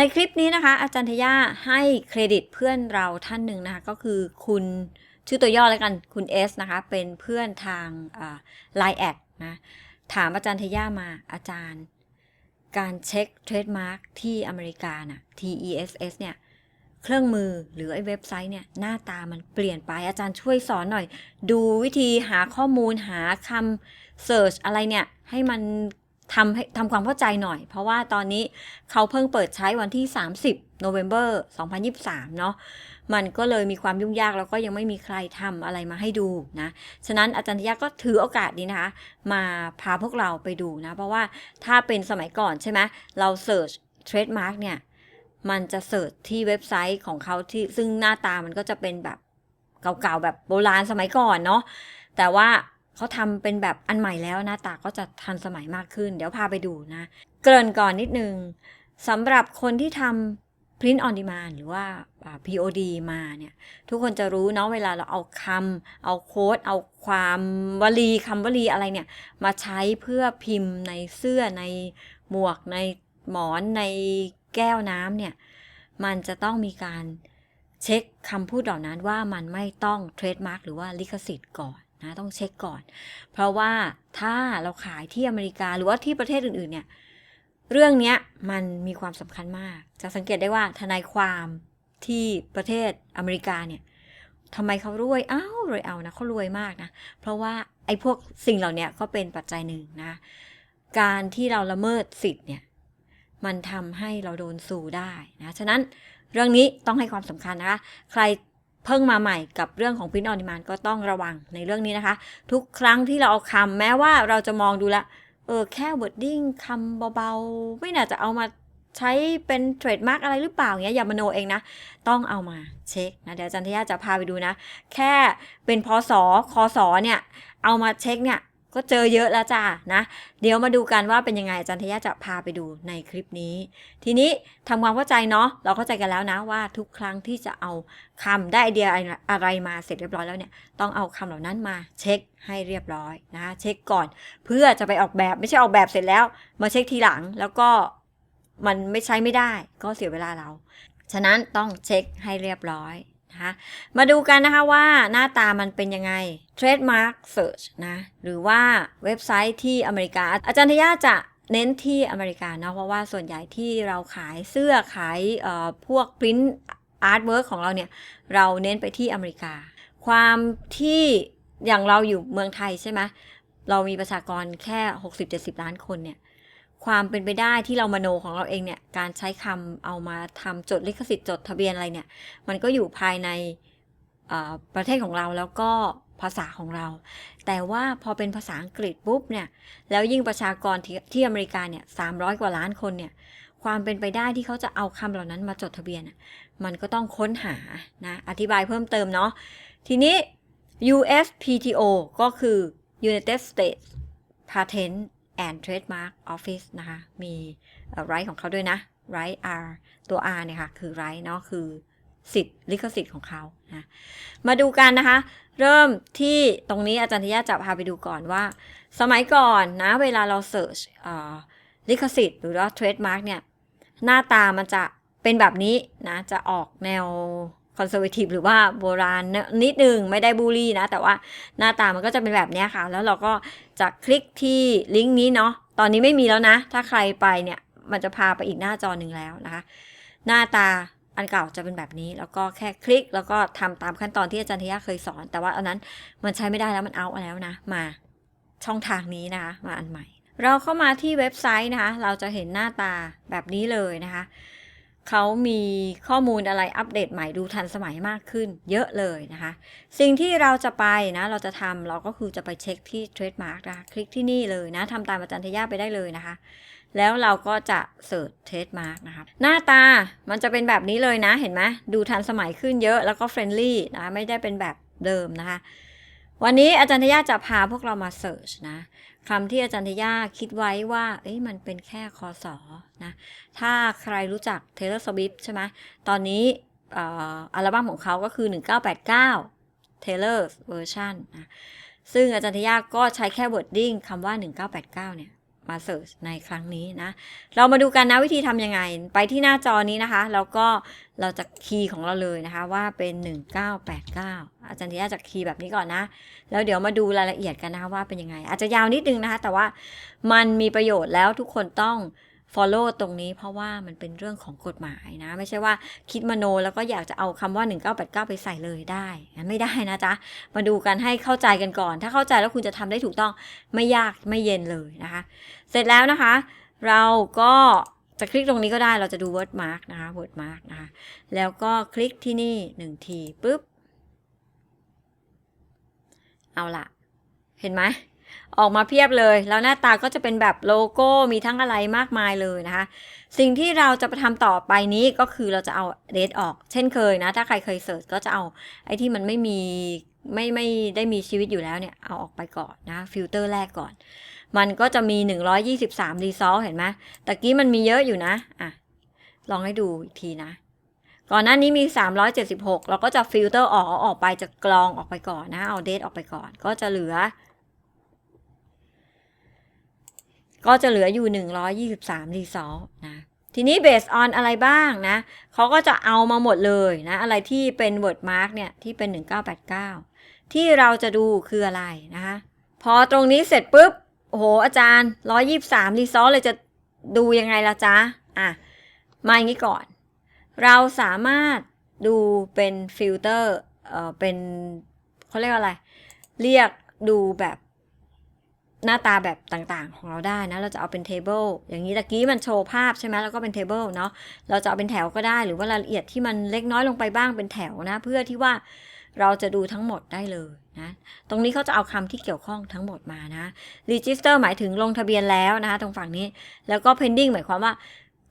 ในคลิปนี้นะคะ อาจารย์ทยาให้เครดิตเพื่อนเราท่านหนึ่งนะคะก็คือคุณชื่อตัวย่อแล้วกันคุณเอสนะคะ เป็นเพื่อนทางไลน์แอดนะถามอาจารย์ทยามาอาจารย์ การเช็คเทรดมาร์กที่อเมริกาน่ะ TESS เนี่ยเครื่องมือหรือไอ้เว็บไซต์เนี่ยหน้าตามันเปลี่ยนไปอาจารย์ช่วยสอนหน่อย ดูวิธีหาข้อมูลหาคำเสิร์ชอะไรเนี่ย ให้มัน ทำให้ทำความเข้าใจหน่อย เพราะว่าตอนนี้เขาเพิ่งเปิดใช้วันที่ 30 November 2023 เนาะมันก็เลยมีความยุ่งยากแล้วก็ยังไม่มีใครทำอะไรมาให้ดูนะ ฉะนั้นอาจารย์ยาก็ถือโอกาสนี้นะคะ มาพาพวกเราไปดูนะ เพราะว่าถ้าเป็นสมัยก่อนใช่ไหมเราเสิร์ชเทรดมาร์กเนี่ย มันจะเสิร์ชที่เว็บไซต์ของเขาที่ซึ่งหน้าตามันก็จะเป็นแบบเก่าๆแบบโบราณสมัยก่อนเนาะแต่ว่า เขาทำเป็นแบบอันใหม่แล้วหน้าตาก็จะทันสมัยมากขึ้น เดี๋ยวพาไปดูนะ เกริ่นก่อนนิดนึงสำหรับคนที่ทำ print on demand หรือว่า POD มาเนี่ย ทุกคนจะรู้เนาะเวลาเราเอาคำเอาโค้ด เอาความวลีคำวลีอะไรเนี่ย มาใช้เพื่อพิมพ์ในเสื้อในหมวกในหมอนในแก้วน้ำเนี่ย มันจะต้องมีการเช็คคำพูดเหล่านั้นว่ามันไม่ต้องเทรดมาร์กหรือว่าลิขสิทธิ์ก่อน นะต้องเช็คก่อน เพราะว่าถ้าเราขายที่อเมริกาหรือว่าที่ประเทศอื่นๆเนี่ยเรื่องนี้มันมีความสำคัญมาก จะสังเกตได้ว่าทนายความที่ประเทศอเมริกาเนี่ยทำไมเขารวย อ้าวรวยเอานะเขารวยมากนะ เพราะว่าไอ้พวกสิ่งเหล่านี้ก็เป็นปัจจัยหนึ่งนะ การที่เราละเมิดสิทธิ์เนี่ย มันทำให้เราโดนสู่ได้นะ ฉะนั้นเรื่องนี้ต้องให้ความสำคัญนะคะ ใคร เพิ่งมาใหม่กับเรื่องของ print on demand ก็ต้องระวังในเรื่องนี้นะคะ ทุกครั้งที่เราเอาคำแม้ว่าเราจะมองดูและเออแค่ wording คำเบาๆ ไม่น่าจะเอามาใช้เป็นเทรดมาร์กอะไรหรือเปล่าเงี้ยอย่ามโนเองนะ ต้องเอามาเช็คนะ เดี๋ยวจันทยาจะพาไปดูนะ แค่เป็นพศคศเนี่ย เอามาเช็คเนี่ย ก็เจอเยอะแล้วจ้านะ เดี๋ยวมาดูกันว่าเป็นยังไงอาจารย์ทยาจะพาไปดูในคลิปนี้ ทีนี้ทำความเข้าใจเนาะเราเข้าใจกันแล้วนะว่าทุกครั้งที่จะเอาคำได้ไอเดียอะไรมาเสร็จเรียบร้อยแล้วเนี่ยต้องเอาคำเหล่านั้นมาเช็คให้เรียบร้อยนะเช็คก่อน เพื่อจะไปออกแบบไม่ใช่ออกแบบเสร็จแล้ว มาเช็คทีหลังแล้วก็มันไม่ใช้ไม่ได้ก็เสียเวลาเรา ฉะนั้นต้องเช็คให้เรียบร้อย นะคะ มาดูกันนะคะว่าหน้าตามันเป็นยังไง Trademark Search นะ หรือว่าเว็บไซต์ที่อเมริกา อาจารย์ทยาจะเน้นที่อเมริกาเนาะเพราะว่าส่วนใหญ่ที่เราขายเสื้อขายเอ่อพวก print artwork ของเราเนี่ย เราเน้นไปที่อเมริกา ความที่อย่างเราอยู่เมืองไทยใช่ไหมเรามีประชากรแค่ 60-70 ล้านคนเนี่ย ความเป็นไปได้ที่เรามโนของเราเองเนี่ย การใช้คำเอามาทำจดลิขสิทธิ์จดทะเบียนอะไรเนี่ย มันก็อยู่ภายในประเทศของเราแล้วก็ภาษาของเรา แต่ว่าพอเป็นภาษาอังกฤษปุ๊บเนี่ย แล้วยิ่งประชากรที่ที่อเมริกาเนี่ย300กว่าล้านคนเนี่ย ความเป็นไปได้ที่เขาจะเอาคำเหล่านั้นมาจดทะเบียน มันก็ต้องค้นหานะ อธิบายเพิ่มเติมเนาะ ทีนี้ USPTO ก็คือ United States Patent and Trademark Office นะคะ มีไรต์ของเขาด้วยนะ right R ตัว R เนี่ยค่ะ คือ right เนาะ คือสิทธิ์ลิขสิทธิ์ของเขานะมาดูกันนะคะ เริ่มที่ตรงนี้อาจารย์ทิยาจะพาไปดูก่อนว่า สมัยก่อนนะ เวลาเราเสิร์ชลิขสิทธิ์หรือว่า trademark เนี่ย หน้าตามันจะเป็นแบบนี้นะ จะออกแนว คอนเซอร์วทีฟหรือว่าโบราณนิดนึงไม่ได้บูลลี่นะ แต่ว่าหน้าตามันก็จะเป็นแบบนี้ค่ะ แล้วเราก็จะคลิกที่ลิงก์นี้เนาะตอนนี้ไม่มีแล้วนะ ถ้าใครไปเนี่ยมันจะพาไปอีกหน้าจอหนึ่งแล้วนะคะ หน้าตาอันเก่าจะเป็นแบบนี้แล้วก็แค่คลิกแล้วก็ทำตามขั้นตอนที่อาจารย์ทยาเคยสอน แต่ว่าอันนั้นมันใช้ไม่ได้แล้วมันเอาแล้วนะ มาช่องทางนี้นะคะ มาอันใหม่ เราเข้ามาที่เว็บไซต์นะคะ เราจะเห็นหน้าตาแบบนี้เลยนะคะ เขามีข้อมูลอะไรอัปเดตใหม่ดูทันสมัยมากขึ้น เยอะเลยนะคะ สิ่งที่เราจะไปนะ เราจะทำเราก็คือจะไปเช็คที่ Trademark นะคลิกที่นี่เลยนะทำตามอาจารย์ทยาไปได้เลยนะคะ แล้วเราก็จะเสิร์ช Trademark นะคะหน้าตามันจะเป็นแบบนี้เลยนะเห็นไหมดูทันสมัยขึ้นเยอะแล้วก็เฟรนลี่นะไม่ได้เป็นแบบเดิมนะคะ วันนี้อาจารย์ทยาจะพาพวกเรามาเสิร์ชนะ คำที่อาจารย์ทยาคิดไว้ว่า เอ้ยมันเป็นแค่คอสอนะ ถ้าใครรู้จัก Taylor Swift ใช่ไหมตอนนี้อัลบั้มของเขาก็คือ 1989 Taylor's Version นะซึ่งอาจารย์ทยาก็ใช้แค่ wording คำว่า 1989 เนี่ย มาเสิร์ชในครั้งนี้นะ เรามาดูกันนะวิธีทำยังไง ไปที่หน้าจอนี้นะคะ แล้วก็เราจะคีย์ของเราเลยนะคะว่าเป็น 1989 อาจารย์ทียาจะคีย์แบบนี้ก่อนนะ แล้วเดี๋ยวมาดูรายละเอียดกันนะคะว่าเป็นยังไง อาจจะยาวนิดนึงนะคะ แต่ว่ามันมีประโยชน์แล้วทุกคนต้อง follow ตรงนี้เพราะว่ามันเป็นเรื่องของกฎหมายนะ ไม่ใช่ว่าคิดมโนแล้วก็อยากจะเอาคำว่า 1989 ไปใส่เลยได้งั้นไม่ได้นะจ๊ะ มาดูกันให้เข้าใจกันก่อน ถ้าเข้าใจแล้วคุณจะทำได้ถูกต้องไม่ยากไม่เย็นเลยนะคะ เสร็จแล้วนะคะ เราก็จะคลิกตรงนี้ก็ได้เราจะดู word mark นะคะ word mark นะคะ แล้วก็คลิกที่นี่หนึ่งทีปุ๊บ เอาละเห็นไหม ออกมาเพียบเลย แล้วหน้าตาก็จะเป็นแบบโลโก้มีทั้งอะไรมากมายเลยนะคะ สิ่งที่เราจะไปทำต่อไปนี้ก็คือเราจะเอาเดทออก เช่นเคยนะ ถ้าใครเคยเสิร์ชก็จะเอาไอ้ที่มันไม่มีไม่ไม่ได้มีชีวิตอยู่แล้วเนี่ย เอาออกไปก่อนนะฟิลเตอร์แรกก่อน มันก็จะมี 123 รีซอสเห็นไหมตะกี้มันมีเยอะอยู่นะอะลองให้ดูอีกทีนะ ก่อนหน้านี้มี 376 เราก็จะฟิลเตอร์ออกอออกไปจะกรองออกไปก่อนนะ เอาเดทออกไปก่อน ก็จะเหลือ ก็จะเหลืออยู่ 123 รีซอสนะ ทีนี้ based on อะไรบ้างนะเขาก็จะเอามาหมดเลยนะ อะไรที่เป็น word mark เนี่ย ที่เป็น 1989 ที่เราจะดูคืออะไรนะคะ พอตรงนี้เสร็จปุ๊บ โอ้โห อาจารย์ 123 รีซอสเลยจะดูยังไงล่ะจ๊ะ อะ มาอย่างนี้ก่อน เราสามารถดูเป็นฟิลเตอร์ เอ่อ เป็นเขาเรียกว่าอะไร เรียกดูแบบ หน้าตาแบบต่างๆ ของเราได้นะ เราจะเอาเป็นเทเบิลอย่างนี้ตะกี้มันโชว์ภาพใช่ไหมแล้วก็เป็นเทเบิลเนาะ เราจะเอาเป็นแถวก็ได้หรือว่ารายละเอียดที่มันเล็กน้อยลงไปบ้างเป็นแถวนะ เพื่อที่ว่าเราจะดูทั้งหมดได้เลยนะ ตรงนี้เขาจะเอาคำที่เกี่ยวข้องทั้งหมดมานะ register หมายถึงลงทะเบียนแล้วนะคะ ตรงฝั่งนี้ แล้วก็ pending หมายความว่า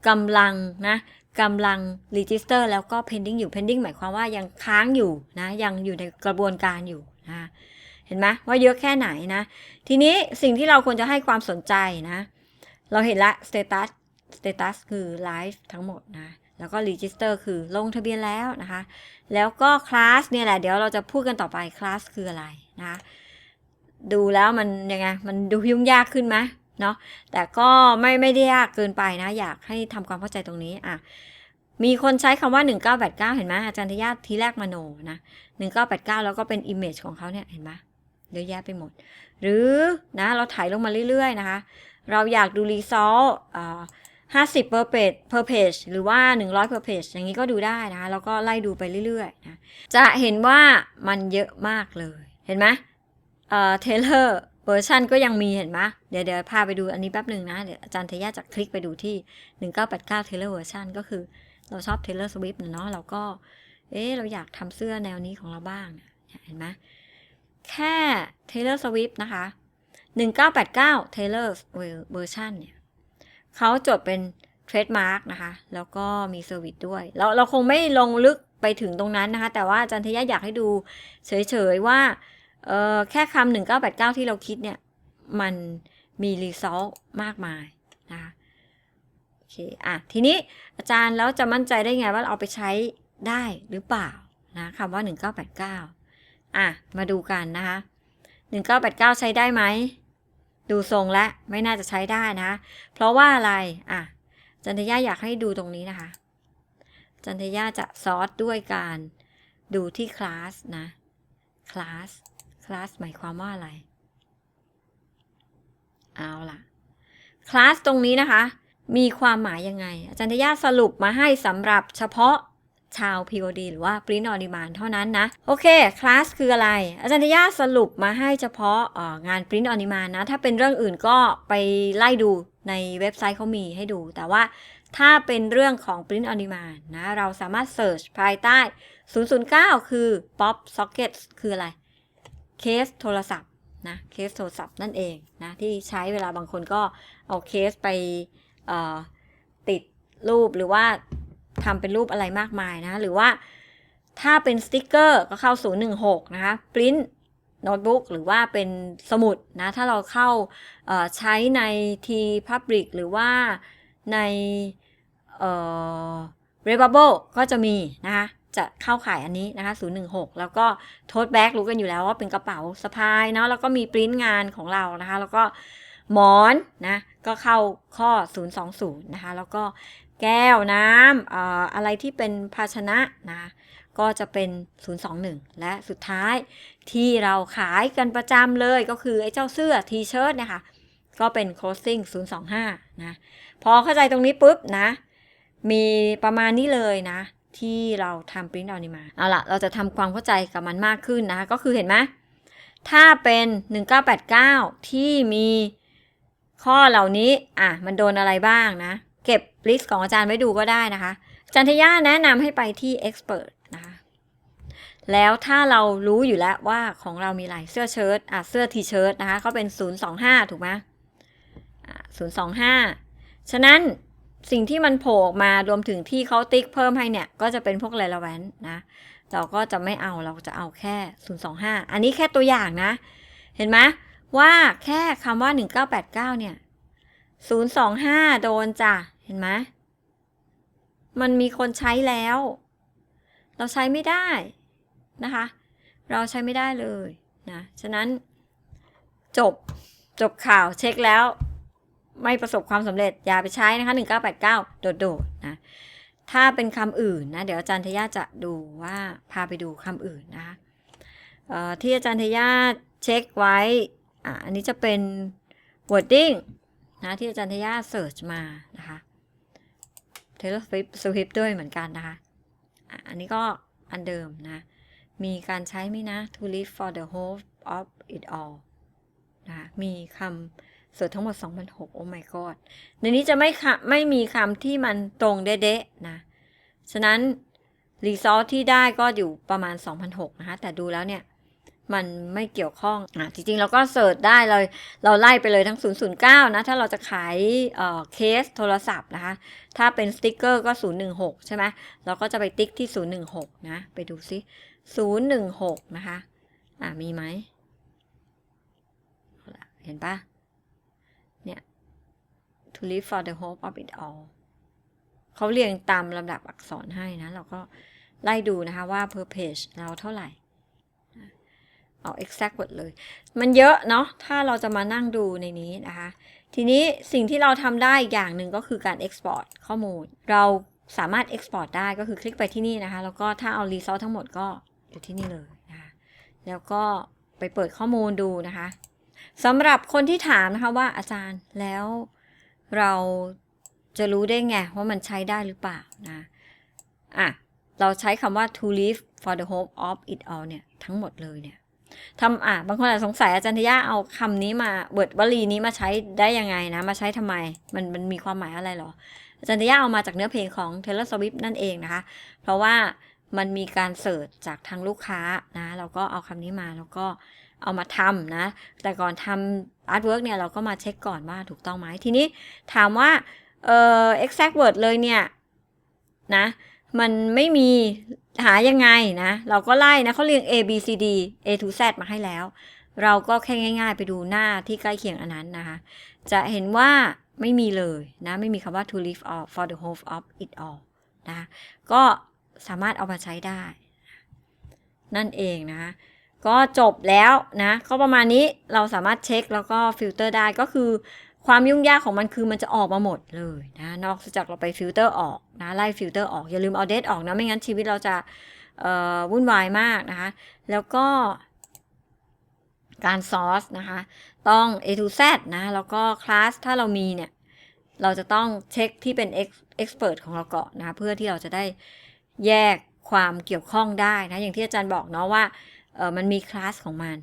กำลังนะกำลัง register แล้วก็ pending อยู่ pending หมายความว่ายังค้างอยู่นะ ยังอยู่ในกระบวนการอยู่นะ เห็นไหมว่าเยอะแค่ไหนนะ ทีนี้สิ่งที่เราควรจะให้ความสนใจนะ เราเห็นละ status status คือ live ทั้งหมดนะ แล้วก็ register คือลงทะเบียนแล้วนะคะ แล้วก็ class เนี่ยแหละเดี๋ยวเราจะพูดกันต่อไป class คืออะไรนะดูแล้วมันยังไงมันดูยุ่งยากขึ้นไหมเนาะแต่ก็ไม่ไม่ได้ยากเกินไปนะ อยากให้ทำความเข้าใจตรงนี้อะมีคนใช้คำว่า 1989 เห็นไหมอาจารย์ทยาทีแรกมโนนะ 1989 แล้วก็เป็น image ของเขาเนี่ยเห็นไหม เยอะแยะไปหมด หรือนะเราถ่ายลงมาเรื่อยๆนะคะ เราอยากดูรีซอลห้าสิบ per page per page หรือว่า 100 per page อย่างนี้ก็ดูได้นะคะแล้วก็ไล่ดูไปเรื่อยๆนะจะเห็นว่ามันเยอะมากเลยเห็นไหมเอ่อเทเลอร์เวอร์ชันก็ยังมีเห็นไหมเดี๋ยวเดี๋ยวพาไปดูอันนี้แป๊บหนึ่งนะ เดี๋ยวอาจารย์เทย่าจะคลิกไปดูที่ 1989 Taylor Version ก็คือเราชอบ Taylor Swift เนาะเราก็ เอ๊เราอยากทำเสื้อแนวนี้ของเราบ้างเห็นไหม แค่ Taylor Swift นะคะ 1989 Taylor Version เนี่ยเขาจดเป็นเทรดมาร์กนะคะ แล้วก็มีเซอร์วิสด้วย เราเราคงไม่ลงลึกไปถึงตรงนั้นนะคะ แต่ว่าอาจารย์ทยาอยากให้ดูเฉยๆว่าเออแค่คำ1989ที่เราคิดเนี่ย มันมีรีซอสมากมายนะคะโอเคอะทีนี้อาจารย์แล้วจะมั่นใจได้ไงว่าเอาไปใช้ได้หรือเปล่านะคำว่า 1989 อะ มาดูกันนะคะ 1989 ใช้ได้ไหม ดูทรงและไม่น่าจะใช้ได้นะ เพราะว่าอะไร อะ จันทยาอยากให้ดูตรงนี้นะคะ จันทยาจะซอสด้วยการดูที่คลาสนะ คลาส คลาสหมายความว่าอะไร เอาล่ะ คลาสตรงนี้นะคะ มีความหมายยังไง อาจารย์ทยาสรุปมาให้สำหรับเฉพาะ ชาว POD หรือว่า Print on Demand เท่านั้นนะ โอเค คลาสคืออะไร อาจารย์ทยาสรุปมาให้เฉพาะงาน Print on Demand นะ ถ้าเป็นเรื่องอื่นก็ไปไล่ดูในเว็บไซต์เขามีให้ดู แต่ว่าถ้าเป็นเรื่องของ Print on Demand นะ เราสามารถ Search ภายใต้ 009 คือ Pop Socket คืออะไร เคสโทรศัพท์นะ เคสโทรศัพท์นั่นเองนะ ที่ใช้เวลาบางคนก็เอาเคสไปติดรูปหรือว่า ทำเป็นรูปอะไรมากมายนะ หรือว่าถ้าเป็นสติกเกอร์ก็เข้า 016 นะคะปริ้นโน้ตบุ๊กหรือว่าเป็นสมุดนะ ถ้าเราเข้าใช้ใน T Public หรือว่าในเอ่อ Redbubble ก็จะมีนะคะ จะเข้าขายอันนี้นะคะ 016 แล้วก็โท e แบ็กรู้กันอยู่แล้วว่าเป็นกระเป๋าสะพายเนาะแล้วก็มีปริ้นงานของเรานะคะ แล้วก็หมอนนะ ก็เข้าข้อ 020 นะคะ แล้วก็ แก้วน้ำเอ่ออะไรที่เป็นภาชนะนะก็จะเป็น 021 และสุดท้ายที่เราขายกันประจำเลยก็คือไอ้เจ้าเสื้อทีเชิร์ตเนี่ยค่ะก็เป็น closing 025 นะพอเข้าใจตรงนี้ปุ๊บนะ มีประมาณนี้เลยนะ ที่เราทำปริ้นเอานี้มา เอาละเราจะทำความเข้าใจกับมันมากขึ้นนะะก็คือเห็นไหมถ้าเป็น 1989 ที่มีข้อเหล่านี้ อะ มันโดนอะไรบ้างนะ เก็บลิสต์ของอาจารย์ไว้ดูก็ได้นะคะอาจารย์ทย่าแนะนำให้ไปที่ Expert นะคะแล้วถ้าเรารู้อยู่แล้วว่าของเรามีอะไรเสื้อเชิ้ตอะเสื้อทีเชิ้ตนะคะเขาเป็น 025 ถูกไหมศูนย์สอะ025ฉะนั้นสิ่งที่มันโผล่ออกมารวมถึงที่เขาติ๊กเพิ่มให้เนี่ย ก็จะเป็นพวก relevant นะเราก็จะไม่เอาเราจะเอาแค่ 025 อันนี้แค่ตัวอย่างนะ เห็นไหมว่าแค่คำว่า 1989 เนี่ย 025 โดนจ้ะ เห็นไหมมันมีคนใช้แล้ว เราใช้ไม่ได้นะคะ เราใช้ไม่ได้เลยนะฉะนั้นจบจบข่าวเช็คแล้ว ไม่ประสบความสำเร็จอย่าไปใช้นะคะ 1989 โดดๆนะถ้าเป็นคำอื่นนะ เดี๋ยวอาจารย์ทยาจะดูว่าพาไปดูคำอื่นนะคะที่อาจารย์ทยาเช็คไว้อะอันนี้จะเป็น wording นะที่อาจารย์ทยาเสิร์ชมานะคะ Taylor Swift Swift ด้วยเหมือนกันนะคะ อันนี้ก็อันเดิมนะ มีการใช้ไหมนะ to live for the whole of it all นะคะมีคำเสิร์ชทั้งหมด 2,006 โอ้ my god ในนี้จะไม่ไม่มีคำที่มันตรงเด๊ะๆนะ ฉะนั้นรีซอสที่ได้ก็อยู่ประมาณ 2,006 นะคะ แต่ดูแล้วเนี่ย มันไม่เกี่ยวข้องอะจริงๆ เราก็เสิร์ชได้เลย เราไล่ไปเลยทั้ง 009 นะ ถ้าเราจะขายเอ่อเคสโทรศัพท์นะคะ ถ้าเป็นสติกเกอร์ก็ 016 ใช่ไหมเราก็จะไปติ๊กที่ 016 นะ ไปดูซิ 016 นะคะ อะ มีไหมเอาล่ะเห็นปะเนี่ย to live for the hope of it all เขาเรียงตามลำดับอักษรให้นะ เราก็ไล่ดูนะคะว่า per page เราเท่าไหร่ เอา exact หมดเลย มันเยอะเนาะ ถ้าเราจะมานั่งดูในนี้นะคะ ทีนี้สิ่งที่เราทำได้อย่างหนึ่งก็คือการ export ข้อมูล เราสามารถ export ได้ก็คือคลิกไปที่นี่นะคะ แล้วก็ถ้าเอา result ทั้งหมดก็อยู่ที่นี่เลยนะคะ แล้วก็ไปเปิดข้อมูลดูนะคะสำหรับคนที่ถามนะคะว่าอาจารย์แล้วเราจะรู้ได้ไงว่ามันใช้ได้หรือเปล่านะอะเราใช้คำว่า to live for the hope of it all เนี่ย ทั้งหมดเลยเนี่ย ทำอะบางคนอาจสงสัยอาจารย์ทยาเอาคำนี้มาเบิดวลีนี้มาใช้ได้ยังไงนะ มาใช้ทำไม มันมันมีความหมายอะไรหรอ อาจารย์ทยาเอามาจากเนื้อเพลงของ Taylor Swift นั่นเองนะคะ เพราะว่ามันมีการเสิร์ชจากทางลูกค้านะ เราก็เอาคำนี้มาแล้วก็เอามาทำนะ แต่ก่อนทำอาร์ตเวิร์กเนี่ยเราก็มาเช็คก่อนว่าถูกต้องไหมทีนี้ถามว่าเอ่อ exact word เลยเนี่ยนะ มันไม่มีหายังไงนะ เราก็ไล่นะเขาเรียง A B C D A to Z มาให้แล้ว เราก็แค่ง่าย ๆ ไปดูหน้าที่ใกล้เคียงอันนั้นนะคะ จะเห็นว่าไม่มีเลยนะ ไม่มีคำว่า to live all for the whole of it all นะก็สามารถเอามาใช้ได้ นั่นเองนะคะก็จบแล้วนะ ก็ประมาณนี้เราสามารถเช็คแล้วก็ฟิลเตอร์ได้ก็คือ ความยุ่งยากของมันคือมันจะออกมาหมดเลยนะนอกจากเราไปฟิลเตอร์ออกนะไล่ฟิลเตอร์ออก อย่าลืมเอาเดทออกนะ ไม่งั้นชีวิตเราจะวุ่นวายมากนะคะ แล้วก็การซอสนะคะ ต้อง A to Z นะ แล้วก็คลาสถ้าเรามีเนี่ย เราจะต้องเช็คที่เป็น expert ของเราก่อนนะคะเพื่อที่เราจะได้แยกความเกี่ยวข้องได้นะอย่างที่อาจารย์บอกเนาะว่ามันมีคลาสของมัน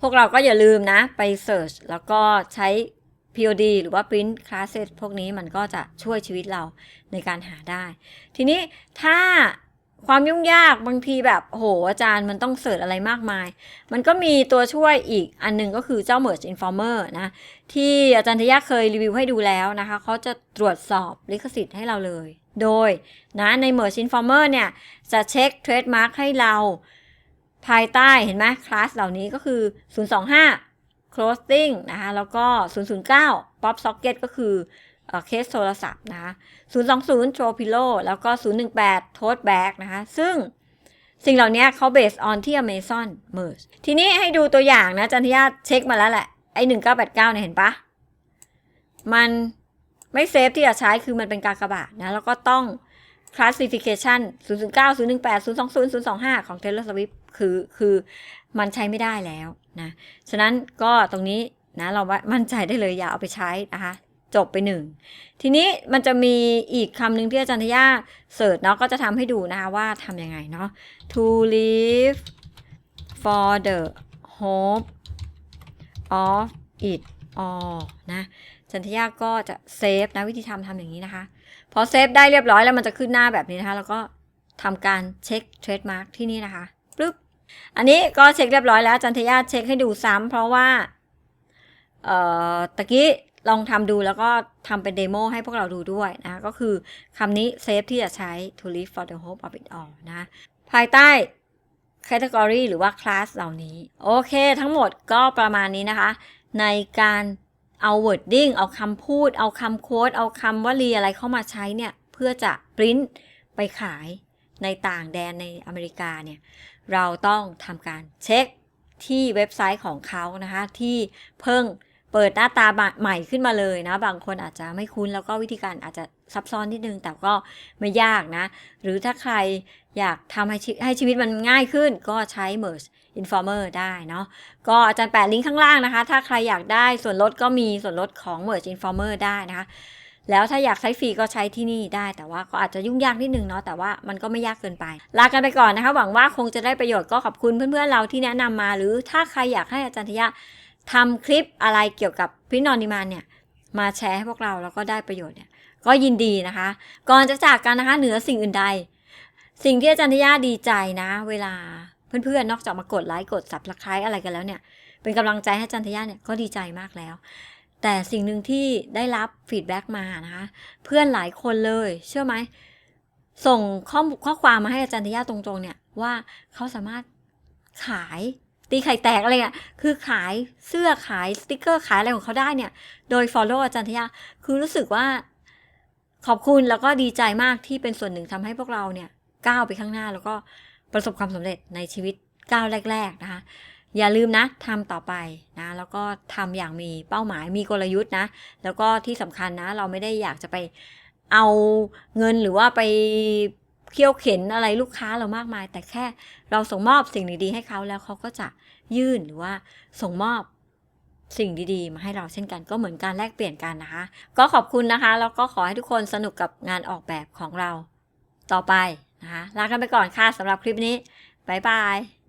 พวกเราก็อย่าลืมนะ ไป Search แล้วก็ใช้ POD หรือว่า Print Classes พวกนี้มันก็จะช่วยชีวิตเราในการหาได้ ทีนี้ถ้าความยุ่งยากบางทีแบบโหอาจารย์มันต้องเสิร์ชอะไรมากมาย มันก็มีตัวช่วยอีกอันหนึงก็คือเจ้า Merge Informer นะ ที่อาจารย์ทยาเคยรีวิวให้ดูแล้วนะคะ เขาจะตรวจสอบลิขสิทธิ์ให้เราเลย โดยนะใน Merge Informer เนี่ย จะเช็คเทรดมาร์กให้เราภายใต้เห็นไหมคลาสเหล่านี้ก็คือ 025 closing นะคะ แล้วก็ 009 pop socket ก็คือเคสโทรศัพท์นะคะ020 throw pillow แล้วก็ 018 tote bag นะคะ ซึ่งสิ่งเหล่านี้เขา based on ที่ Amazon merge ทีนี้ให้ดูตัวอย่างนะจันทยาเช็คมาแล้วแหละ ไอ้1989เนี่ยเห็นปะ มันไม่เซฟที่จะใช้คือมันเป็นกากบาทนะ แล้วก็ต้อง classification 009 018 020 025 ของ Taylor Swift คือคือมันใช้ไม่ได้แล้วนะฉะนั้นก็ตรงนี้นะเราว่ามั่นใจได้เลยอย่าเอาไปใช้นะคะจบไปหนึ่งทีนี้มันจะมีอีกคำหนึ่งที่อาจารย์ทยาเสิร์ชเนาะก็จะทำให้ดูนะคะว่าทำยังไงเนาะ to live for the hope of it all นะอาจันทยาก็จะเซฟนะวิธีทำทำอย่างนี้นะคะ พอเซฟได้เรียบร้อยแล้วมันจะขึ้นหน้าแบบนี้นะคะ แล้วก็ทำการเช็คเทรดมาร์กที่นี่นะคะ ปึ๊บอันนี้ก็เช็คเรียบร้อยแล้วจันทยาเช็คให้ดูซ้ำเพราะว่าเอ่อตะกี้ลองทำดูแล้วก็ทำเป็นเดโมให้พวกเราดูด้วยนะ ก็คือคำนี้เซฟที่จะใช้ to live for the hope of it all นะ ภายใต้ category หรือว่า class เหล่านี้ โอเค ทั้งหมดก็ประมาณนี้นะคะ ในการเอา wording เอาคำพูด เอาคำโค้ด เอาคำวลีอะไรเข้ามาใช้เนี่ย เพื่อจะปริ้นไปขายในต่างแดนในอเมริกาเนี่ย เราต้องทำการเช็คที่เว็บไซต์ของเขานะคะ ที่เพิ่งเปิดหน้าตาใหม่ขึ้นมาเลยนะ บางคนอาจจะไม่คุ้นแล้วก็วิธีการอาจจะซับซ้อนนิดนึง แต่ก็ไม่ยากนะ หรือถ้าใครอยากทำให้ชีให้ชีวิตมันง่ายขึ้นก็ใช้ merge informer ได้เนาะก็อาจารย์แปะลิงก์ข้างล่างนะคะ ถ้าใครอยากได้ส่วนลดก็มีส่วนลดของ merge informer ได้นะคะ แล้วถ้าอยากใช้ฟรีก็ใช้ที่นี่ได้ แต่ว่าก็อาจจะยุ่งยากนิดนึงเนาะแต่ว่ามันก็ไม่ยากเกินไป ลากันไปก่อนนะคะ หวังว่าคงจะได้ประโยชน์ก็ขอบคุณเพื่อนๆเราที่แนะนำมา หรือถ้าใครอยากให้อาจารย์ทยะทำคลิปอะไรเกี่ยวกับพินอนิมานเนี่ยมาแชร์ให้พวกเราแล้วก็ได้ประโยชน์เนี่ยก็ยินดีนะคะ ก่อนจะจากกันนะคะเหนือสิ่งอื่นใด สิ่งที่อาจารย์ทยาดีใจนะ เวลาเพื่อนๆนอกจากมากดไลค์กด subscribe อะไรกันแล้วเนี่ยเป็นกำลังใจให้อาจารย์ทยาเนี่ยก็ดีใจมากแล้ว แต่สิ่งหนึ่งที่ได้รับฟีดแบ็กมานะคะเพื่อนหลายคนเลยเชื่อไหม ส่งข้อข้อความมาให้อาจารย์ทยาตรงๆเนี่ยว่าเขาสามารถขายตีไข่แตกอะไรอะคือขายเสื้อขายสติกเกอร์ขายอะไรของเขาได้เนี่ย โดย follow อาจารย์ทยาคือรู้สึกว่าขอบคุณแล้วก็ดีใจมากที่เป็นส่วนหนึ่งทำให้พวกเราเนี่ยก้าวไปข้างหน้าแล้วก็ประสบความสำเร็จในชีวิตก้าวแรก ๆ นะคะ อย่าลืมนะทำต่อไปนะแล้วก็ทำอย่างมีเป้าหมายมีกลยุทธ์นะ แล้วก็ที่สำคัญนะ เราไม่ได้อยากจะไปเอาเงินหรือว่าไปเคี่ยวเข็นอะไรลูกค้าเรามากมาย แต่แค่เราส่งมอบสิ่งดีๆให้เขาแล้วเขาก็จะยื่นหรือว่าส่งมอบสิ่งดีๆ มาให้เราเช่นกันก็เหมือนการแลกเปลี่ยนกันนะคะ ก็ขอบคุณนะคะแล้วก็ขอให้ทุกคนสนุกกับงานออกแบบของเราต่อไปนะคะลากันไปก่อนค่ะสำหรับคลิปนี้บ๊ายบาย